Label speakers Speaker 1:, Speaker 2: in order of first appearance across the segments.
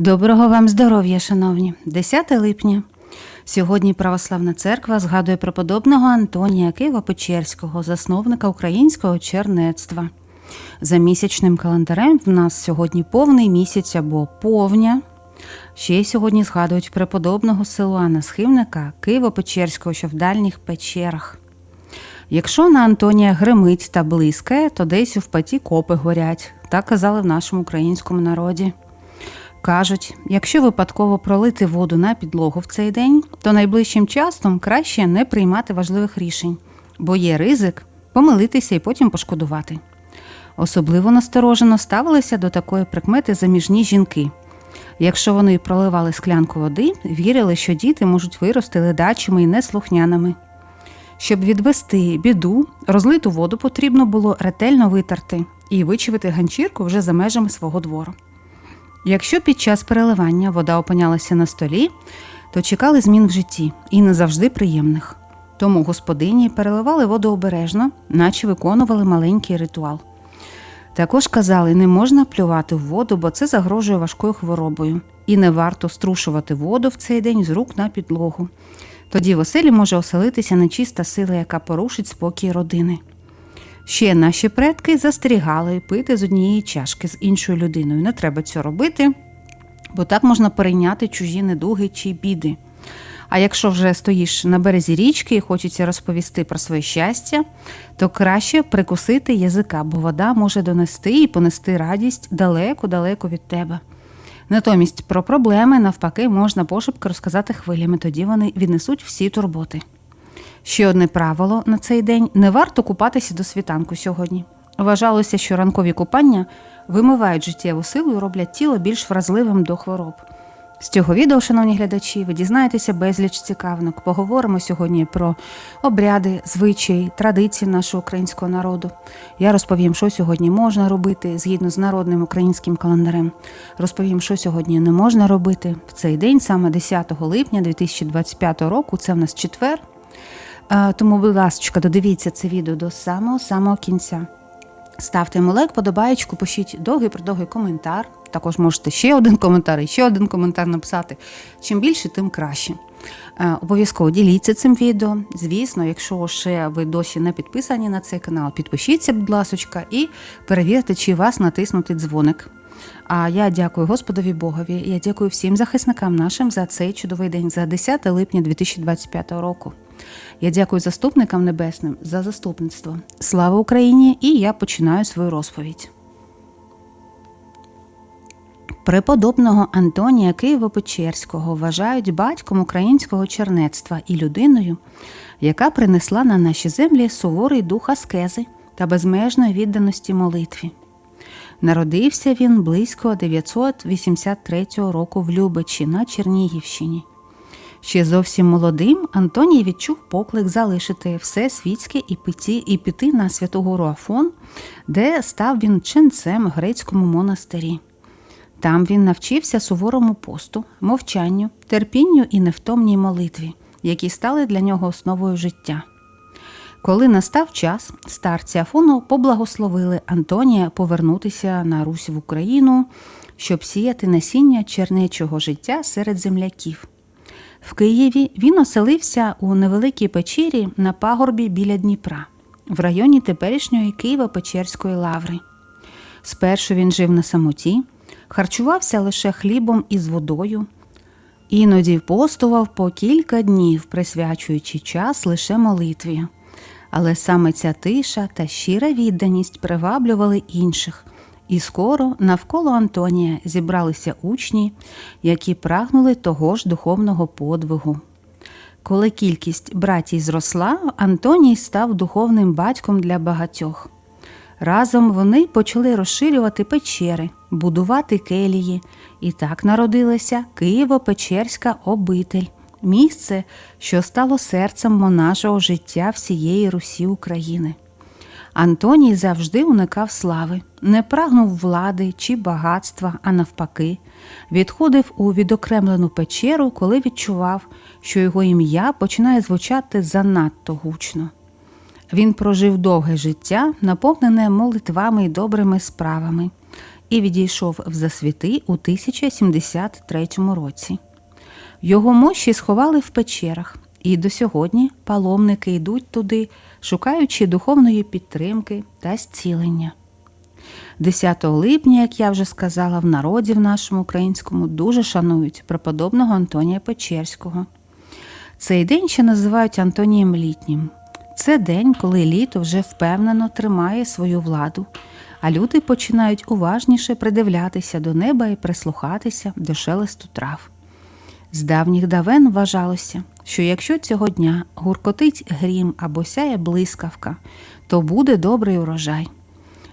Speaker 1: Доброго вам здоров'я, шановні! 10 липня. Сьогодні Православна церква згадує преподобного Антонія Києво-Печерського, засновника українського чернецтва. За місячним календарем в нас сьогодні повний місяць або повня. Ще й сьогодні згадують преподобного Силуана Схимника Києво-Печерського, що в дальніх печерах. Якщо на Антонія гримить та блискає, то десь у впаті копи горять. Так казали в нашому українському народі. Кажуть, якщо випадково пролити воду на підлогу в цей день, то найближчим часом краще не приймати важливих рішень, бо є ризик помилитися і потім пошкодувати. Особливо насторожено ставилися до такої прикмети заміжні жінки. Якщо вони проливали склянку води, вірили, що діти можуть вирости ледачими і неслухняними. Щоб відвести біду, розлиту воду потрібно було ретельно витерти і вичавити ганчірку вже за межами свого двору. Якщо під час переливання вода опинялася на столі, то чекали змін в житті і не завжди приємних. Тому господині переливали воду обережно, наче виконували маленький ритуал. Також казали, не можна плювати в воду, бо це загрожує важкою хворобою, і не варто струшувати воду в цей день з рук на підлогу. Тоді в оселі може оселитися нечиста сила, яка порушить спокій родини. Ще наші предки застерігали пити з однієї чашки з іншою людиною. Не треба цього робити, бо так можна перейняти чужі недуги чи біди. А якщо вже стоїш на березі річки і хочеться розповісти про своє щастя, то краще прикусити язика, бо вода може донести і понести радість далеко-далеко від тебе. Натомість про проблеми, навпаки, можна пошепки розказати хвилями, тоді вони віднесуть всі турботи. Ще одне правило на цей день не варто купатися до світанку сьогодні. Вважалося, що ранкові купання вимивають життєву силу і роблять тіло більш вразливим до хвороб. З цього відео, шановні глядачі, ви дізнаєтеся безліч цікавинок. Поговоримо сьогодні про обряди, звичаї, традиції нашого українського народу. Я розповім, що сьогодні можна робити згідно з народним українським календарем. Розповім, що сьогодні не можна робити в цей день, саме 10 липня 2025 року. Це в нас четвер. Е, Тому, будь ласка, додивіться це відео до самого самого кінця. Ставте йому лайк, подобаєчку, пишіть довгий продовгий коментар. Також можете ще один коментар і ще один коментар написати. Чим більше, тим краще. Е, Обов'язково діліться цим відео. Звісно, якщо ще ви досі не підписані на цей канал, підпишіться, будь ласка, і перевірте, чи вас натиснути дзвоник. А я дякую Господові Богові. Я дякую всім захисникам нашим за цей чудовий день, за 10 липня 2025 року. Я дякую заступникам небесним за заступництво. Слава Україні! І я починаю свою розповідь. Преподобного Антонія Києво-Печерського вважають батьком українського чернецтва і людиною, яка принесла на наші землі суворий дух аскези та безмежної відданості молитві. Народився він близько 983 року в Любичі на Чернігівщині. Ще зовсім молодим Антоній відчув поклик залишити все світське і піти, і піти на Святогору Афон, де став він ченцем в грецькому монастирі. Там він навчився суворому посту, мовчанню, терпінню і невтомній молитві, які стали для нього основою життя. Коли настав час, старці Афону поблагословили Антонія повернутися на Русь в Україну, щоб сіяти насіння чернечого життя серед земляків. В Києві він оселився у невеликій печері на пагорбі біля Дніпра, в районі теперішньої Києво-Печерської лаври. Спершу він жив на самоті, харчувався лише хлібом із водою, іноді постував по кілька днів, присвячуючи час лише молитві. Але саме ця тиша та щира відданість приваблювали інших, і скоро навколо Антонія зібралися учні, які прагнули того ж духовного подвигу. Коли кількість братій зросла, Антоній став духовним батьком для багатьох. Разом вони почали розширювати печери, будувати келії, і так народилася Києво-Печерська обитель, місце, що стало серцем монашого життя всієї Русі України. Антоній завжди уникав слави, не прагнув влади чи багатства, а навпаки, відходив у відокремлену печеру, коли відчував, що його ім'я починає звучати занадто гучно. Він прожив довге життя, наповнене молитвами і добрими справами, і відійшов в засвіти у 1073 році. Його мощі сховали в печерах, і до сьогодні паломники йдуть туди, шукаючи духовної підтримки та зцілення. 10 липня, як я вже сказала, в народі в нашому українському дуже шанують преподобного Антонія Печерського. Цей день ще називають Антонієм Літнім. Це день, коли літо вже впевнено тримає свою владу, а люди починають уважніше придивлятися до неба і прислухатися до шелесту трав. З давніх давен вважалося, що якщо цього дня гуркотить грім або сяє блискавка, то буде добрий урожай.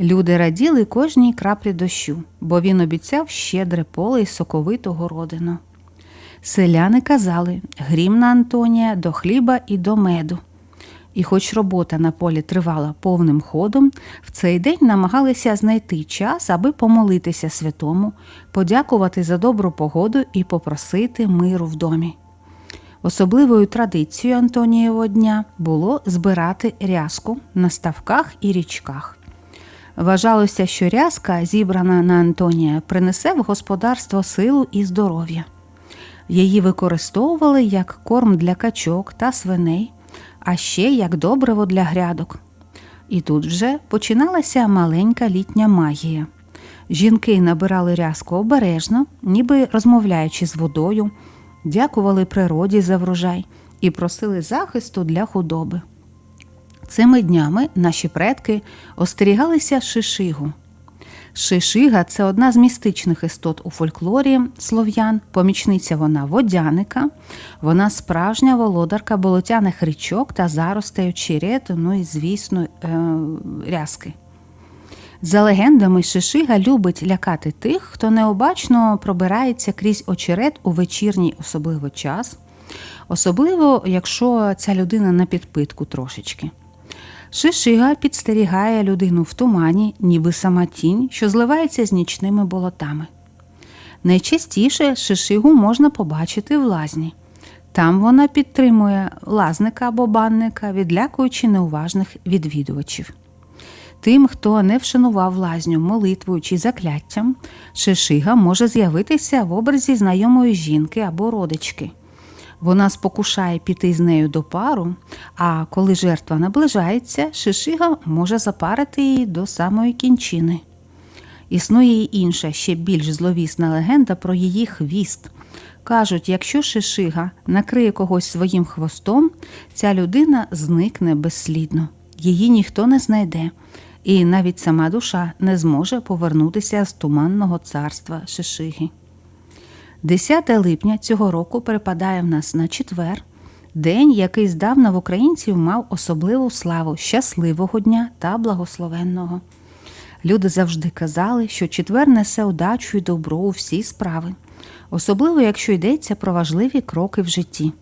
Speaker 1: Люди раділи кожній краплі дощу, бо він обіцяв щедре поле й соковиту городину. Селяни казали грім на Антонія до хліба і до меду. І, хоч робота на полі тривала повним ходом, в цей день намагалися знайти час, аби помолитися святому, подякувати за добру погоду і попросити миру в домі. Особливою традицією Антонієвого дня було збирати рязку на ставках і річках. Вважалося, що рязка, зібрана на Антонія, принесе в господарство силу і здоров'я. Її використовували як корм для качок та свиней, а ще як добриво для грядок. І тут вже починалася маленька літня магія. Жінки набирали рязку обережно, ніби розмовляючи з водою, дякували природі за врожай і просили захисту для худоби. Цими днями наші предки остерігалися шишигу. Шишига це одна з містичних істот у фольклорі слов'ян, помічниця вона водяника, вона справжня володарка болотяних річок та заростей очерету, ну і, звісно, е, рязки. За легендами, Шишига любить лякати тих, хто необачно пробирається крізь очерет у вечірній особливо час, особливо, якщо ця людина на підпитку трошечки. Шишига підстерігає людину в тумані, ніби сама тінь, що зливається з нічними болотами. Найчастіше шишигу можна побачити в лазні. Там вона підтримує лазника або банника, відлякуючи неуважних відвідувачів. Тим, хто не вшанував лазню молитвою чи закляттям, шишига може з'явитися в образі знайомої жінки або родички. Вона спокушає піти з нею до пару, а коли жертва наближається, шишига може запарити її до самої кінчини. Існує й інша, ще більш зловісна легенда про її хвіст. Кажуть, якщо шишига накриє когось своїм хвостом, ця людина зникне безслідно, її ніхто не знайде, і навіть сама душа не зможе повернутися з туманного царства шишиги. 10 липня цього року перепадає в нас на четвер, день, який здавна в українців мав особливу славу щасливого дня та благословенного. Люди завжди казали, що четвер несе удачу і добро у всі справи, особливо якщо йдеться про важливі кроки в житті.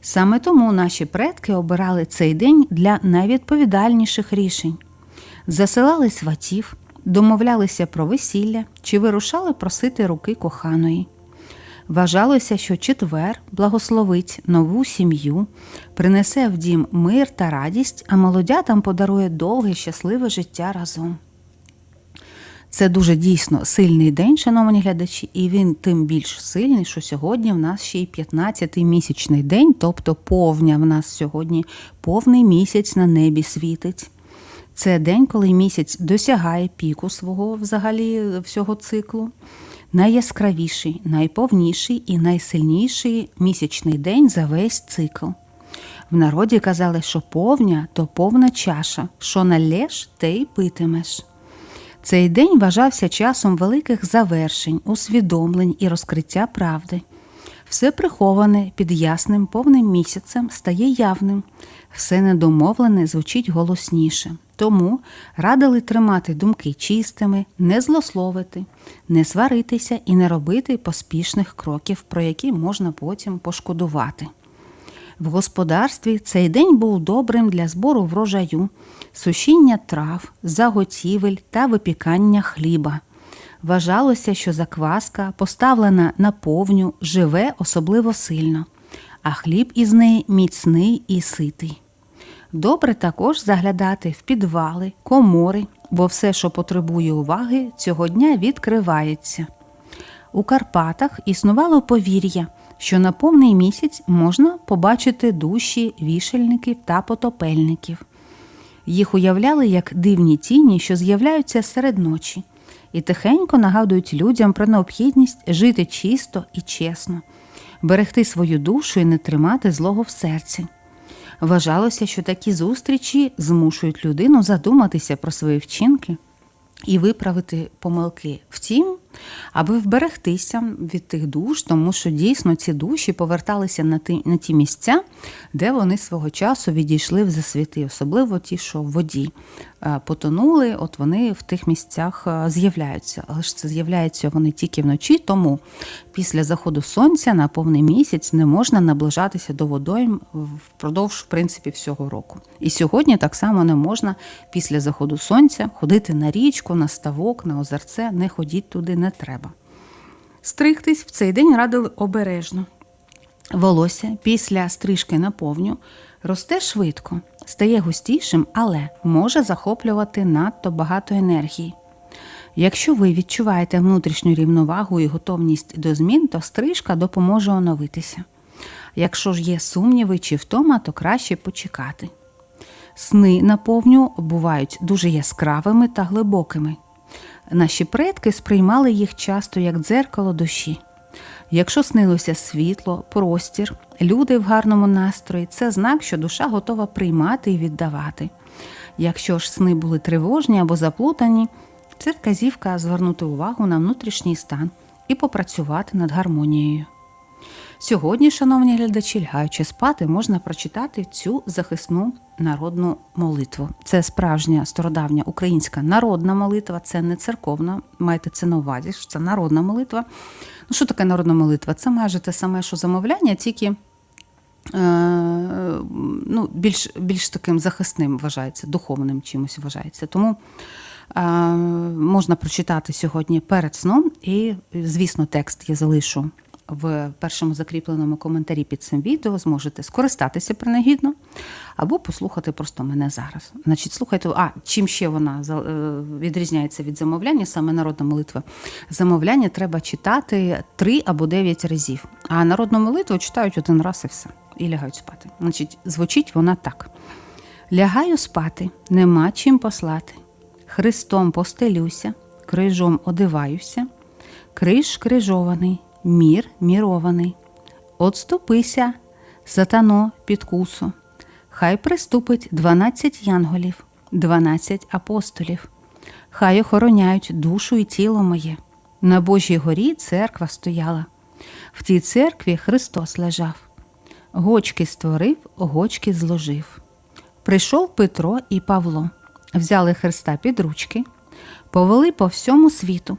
Speaker 1: Саме тому наші предки обирали цей день для найвідповідальніших рішень, засилали сватів, домовлялися про весілля чи вирушали просити руки коханої. Вважалося, що четвер благословить нову сім'ю, принесе в дім мир та радість, а молодятам подарує довге щасливе життя разом. Це дуже дійсно сильний день, шановні глядачі, і він тим більш сильний, що сьогодні в нас ще й 15-й місячний день, тобто повня в нас сьогодні повний місяць на небі світить. Це день, коли місяць досягає піку свого взагалі всього циклу найяскравіший, найповніший і найсильніший місячний день за весь цикл. В народі казали, що повня то повна чаша, що налєш, те й питимеш. Цей день вважався часом великих завершень, усвідомлень і розкриття правди. Все приховане під ясним повним місяцем стає явним, все недомовлене звучить голосніше. Тому радили тримати думки чистими, не злословити, не сваритися і не робити поспішних кроків, про які можна потім пошкодувати. В господарстві цей день був добрим для збору врожаю, сушіння трав, заготівель та випікання хліба. Вважалося, що закваска, поставлена на повню, живе особливо сильно, а хліб із неї міцний і ситий. Добре також заглядати в підвали, комори, бо все, що потребує уваги, цього дня відкривається. У Карпатах існувало повір'я, що на повний місяць можна побачити душі вішальників та потопельників. Їх уявляли як дивні тіні, що з'являються серед ночі, і тихенько нагадують людям про необхідність жити чисто і чесно, берегти свою душу і не тримати злого в серці. Вважалося, що такі зустрічі змушують людину задуматися про свої вчинки і виправити помилки. Втім, аби вберегтися від тих душ, тому що дійсно ці душі поверталися на ті, на ті місця, де вони свого часу відійшли в засвіти, особливо ті, що в воді е, потонули, от вони в тих місцях е, з'являються. Але ж це з'являються вони тільки вночі, тому після заходу сонця на повний місяць не можна наближатися до водойм впродовж в принципі всього року. І сьогодні так само не можна після заходу сонця ходити на річку, на ставок, на озерце, не ходіть туди, не треба. Стригтись в цей день радили обережно. Волосся після стрижки на повню росте швидко, стає густішим, але може захоплювати надто багато енергії. Якщо ви відчуваєте внутрішню рівновагу і готовність до змін, то стрижка допоможе оновитися. Якщо ж є сумніви чи втома, то краще почекати. Сни на повню бувають дуже яскравими та глибокими. Наші предки сприймали їх часто як дзеркало душі. Якщо снилося світло, простір, люди в гарному настрої, це знак, що душа готова приймати і віддавати. Якщо ж сни були тривожні або заплутані, це вказівка звернути увагу на внутрішній стан і попрацювати над гармонією. Сьогодні, шановні глядачі, лягаючи спати, можна прочитати цю захисну народну молитву. Це справжня стародавня українська народна молитва, це не церковна. Майте це на увазі, що це народна молитва. Ну, що таке народна молитва? Це майже те саме, що замовляння, тільки е, ну, більш, більш таким захисним вважається, духовним чимось вважається. Тому е, можна прочитати сьогодні перед сном, і, звісно, текст я залишу в першому закріпленому коментарі під цим відео зможете скористатися принагідно або послухати просто мене зараз. Значить, слухайте, а чим ще вона відрізняється від замовляння, саме народна молитва. Замовляння треба читати три або дев'ять разів, а народну молитву читають один раз і все, і лягають спати. Значить, звучить вона так: лягаю спати, нема чим послати. Христом постелюся, крижом одиваюся, криж крижований мір мірований. Отступися, сатано, підкусу. Хай приступить дванадцять янголів, дванадцять апостолів. Хай охороняють душу і тіло моє. На Божій горі церква стояла. В тій церкві Христос лежав. Гочки створив, гочки зложив. Прийшов Петро і Павло, взяли Христа під ручки, повели по всьому світу,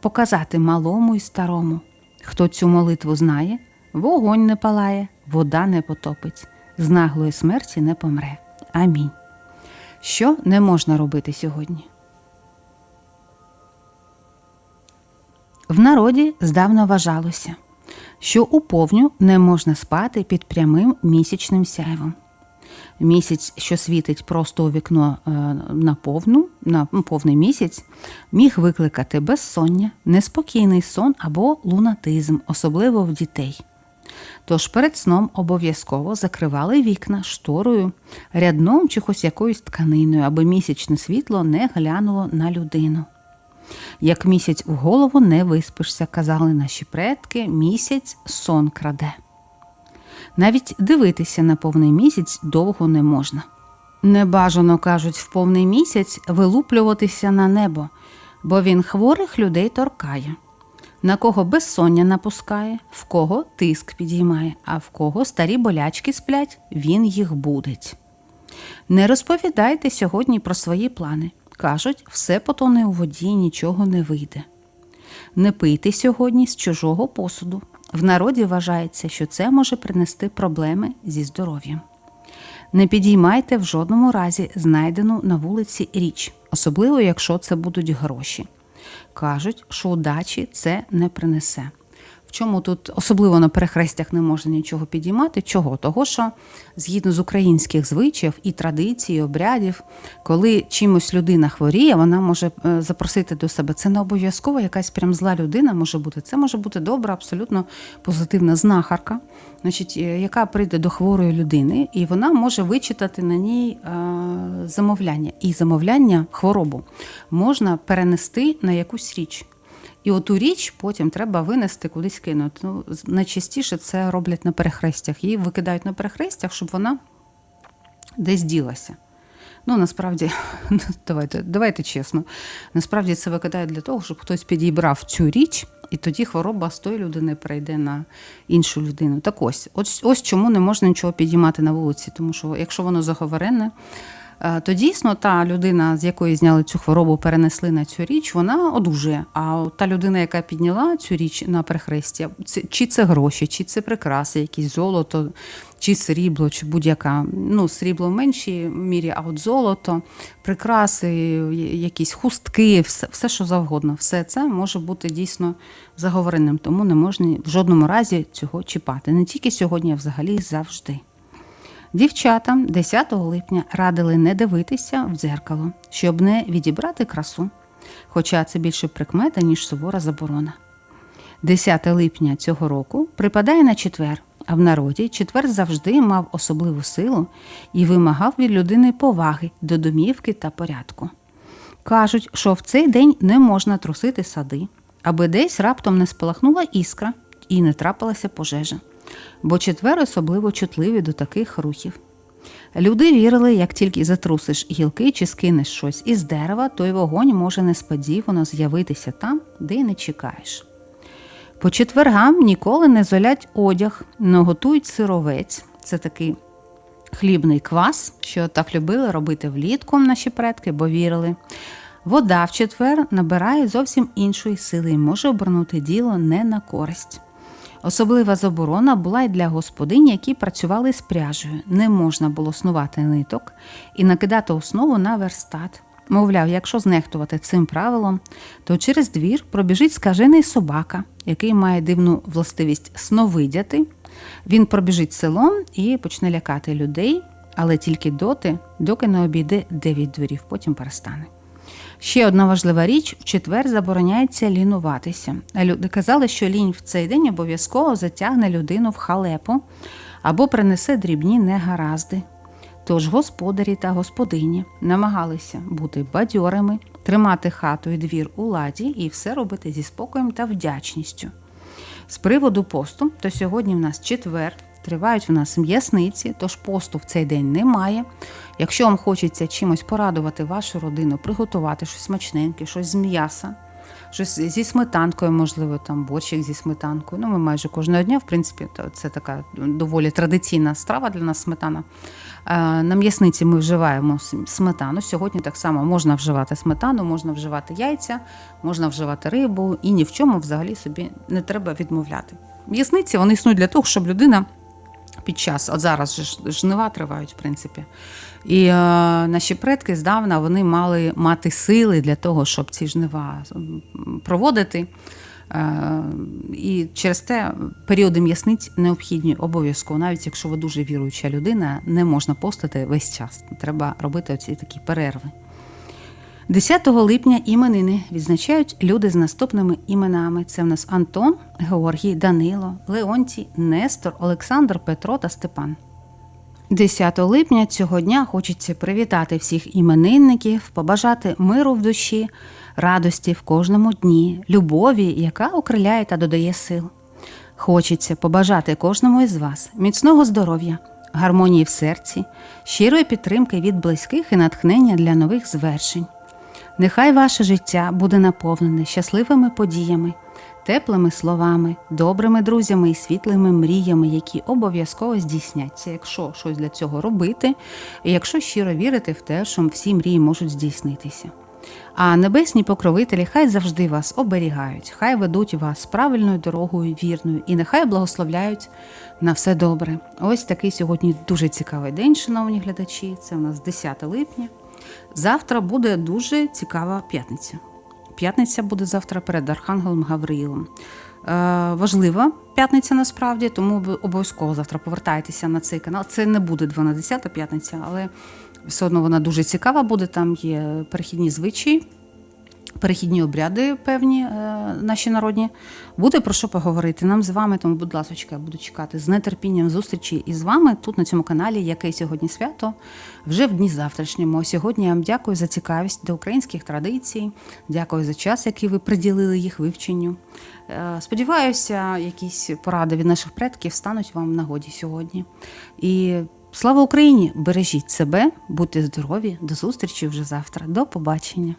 Speaker 1: показати малому і старому. Хто цю молитву знає, вогонь не палає, вода не потопить, з наглої смерті не помре. Амінь. Що не можна робити сьогодні? В народі здавна вважалося, що у повню не можна спати під прямим місячним сяйвом. Місяць, що світить просто у вікно е, на повну, на повний місяць, міг викликати безсоння, неспокійний сон або лунатизм, особливо в дітей. Тож перед сном обов'язково закривали вікна шторою, рядном чи хоч якоюсь тканиною, аби місячне світло не глянуло на людину. Як місяць у голову не виспишся, казали наші предки, місяць сон краде. Навіть дивитися на повний місяць довго не можна. Небажано кажуть, в повний місяць вилуплюватися на небо, бо він хворих людей торкає, на кого безсоння напускає, в кого тиск підіймає, а в кого старі болячки сплять, він їх будить. Не розповідайте сьогодні про свої плани. Кажуть, все потоне у воді, нічого не вийде. Не пийте сьогодні з чужого посуду, в народі вважається, що це може принести проблеми зі здоров'ям. Не підіймайте в жодному разі знайдену на вулиці річ, особливо якщо це будуть гроші. Кажуть, що удачі це не принесе. В чому тут особливо на перехрестях не можна нічого підіймати? Чого? Того, що згідно з українських звичаїв і традицій, і обрядів, коли чимось людина хворіє, вона може е, запросити до себе. Це не обов'язково якась прям зла людина може бути. Це може бути добра, абсолютно позитивна знахарка, значить, е, яка прийде до хворої людини, і вона може вичитати на ній е, замовляння. І замовляння, хворобу можна перенести на якусь річ. І оту річ потім треба винести кудись кинути. Ну, найчастіше це роблять на перехрестях. Її викидають на перехрестях, щоб вона десь ділася. Ну, насправді, давайте, давайте чесно. Насправді це викидають для того, щоб хтось підібрав цю річ, і тоді хвороба з тої людини перейде на іншу людину. Так ось, ось, ось чому не можна нічого підіймати на вулиці, тому що якщо воно заговорене, то дійсно та людина, з якої зняли цю хворобу, перенесли на цю річ, вона одужує. А та людина, яка підняла цю річ на перехрестя, це- чи це гроші, чи це прикраси, якісь золото, чи срібло, чи будь-яка. Ну, срібло в меншій мірі, а от золото, прикраси, якісь хустки, все, все що завгодно. Все це може бути дійсно заговореним, тому не можна в жодному разі цього чіпати. Не тільки сьогодні, а взагалі завжди. Дівчатам 10 липня радили не дивитися в дзеркало, щоб не відібрати красу. Хоча це більше прикмета, ніж сувора заборона. 10 липня цього року припадає на четвер, а в народі четвер завжди мав особливу силу і вимагав від людини поваги до домівки та порядку. Кажуть, що в цей день не можна трусити сади, аби десь раптом не спалахнула іскра і не трапилася пожежа, бо четвер особливо чутливі до таких рухів. Люди вірили, як тільки затрусиш гілки чи скинеш щось із дерева, той вогонь може несподівано з'явитися там, де й не чекаєш. По четвергам ніколи не золять одяг, не готують сировець. Це такий хлібний квас, що так любили робити влітку наші предки, бо вірили. Вода в четвер набирає зовсім іншої сили і може обернути діло не на користь. Особлива заборона була й для господинь, які працювали з пряжею. Не можна було снувати ниток і накидати основу на верстат. Мовляв, якщо знехтувати цим правилом, то через двір пробіжить скажений собака, який має дивну властивість сновидяти. Він пробіжить селом і почне лякати людей, але тільки доти, доки не обійде дев'ять дворів, потім перестане. Ще одна важлива річ: в четвер забороняється лінуватися. Люди казали, що лінь в цей день обов'язково затягне людину в халепу або принесе дрібні негаразди. Тож господарі та господині намагалися бути бадьорими, тримати хату і двір у ладі і все робити зі спокоєм та вдячністю. З приводу посту, то сьогодні в нас четвер, тривають в нас м'ясниці, тож посту в цей день немає. Якщо вам хочеться чимось порадувати вашу родину, приготувати щось смачненьке, щось з м'яса, щось зі сметанкою, можливо, там борщик зі сметанкою. Ну, ми майже кожного дня, в принципі, це така доволі традиційна страва для нас сметана. Е, На м'ясниці ми вживаємо сметану. Сьогодні так само можна вживати сметану, можна вживати яйця, можна вживати рибу, і ні в чому взагалі собі не треба відмовляти. М'ясниці вони існують для того, щоб людина під час, от зараз жнива тривають, в принципі. І е, наші предки здавна вони мали мати сили для того, щоб ці жнива проводити. Е, і через те періоди м'ясниць необхідні обов'язково, навіть якщо ви дуже віруюча людина, не можна постити весь час. Треба робити оці такі перерви. 10 липня іменини відзначають люди з наступними іменами. Це в нас Антон, Георгій, Данило, Леонтій, Нестор, Олександр, Петро та Степан. 10 липня цього дня хочеться привітати всіх іменинників, побажати миру в душі, радості в кожному дні, любові, яка окриляє та додає сил. Хочеться побажати кожному із вас міцного здоров'я, гармонії в серці, щирої підтримки від близьких і натхнення для нових звершень. Нехай ваше життя буде наповнене щасливими подіями, теплими словами, добрими друзями і світлими мріями, які обов'язково здійсняться, якщо щось для цього робити, і якщо щиро вірити в те, що всі мрії можуть здійснитися. А небесні покровителі хай завжди вас оберігають, хай ведуть вас правильною дорогою вірною, і нехай благословляють на все добре. Ось такий сьогодні дуже цікавий день, шановні глядачі. Це у нас 10 липня. Завтра буде дуже цікава п'ятниця. П'ятниця буде завтра перед Архангелом Гавриїлом. важлива п'ятниця насправді, тому ви обов'язково завтра повертайтеся на цей канал. Це не буде 12 п'ятниця, але все одно вона дуже цікава буде. Там є перехідні звичаї, перехідні обряди певні е, наші народні. Буде про що поговорити нам з вами. Тому, будь ласка, буду чекати з нетерпінням зустрічі із вами тут на цьому каналі, яке сьогодні свято, вже в дні завтрашньому. Сьогодні я вам дякую за цікавість до українських традицій. Дякую за час, який ви приділили їх вивченню. Е, Сподіваюся, якісь поради від наших предків стануть вам в нагоді сьогодні. І слава Україні! Бережіть себе, будьте здорові, до зустрічі вже завтра. До побачення.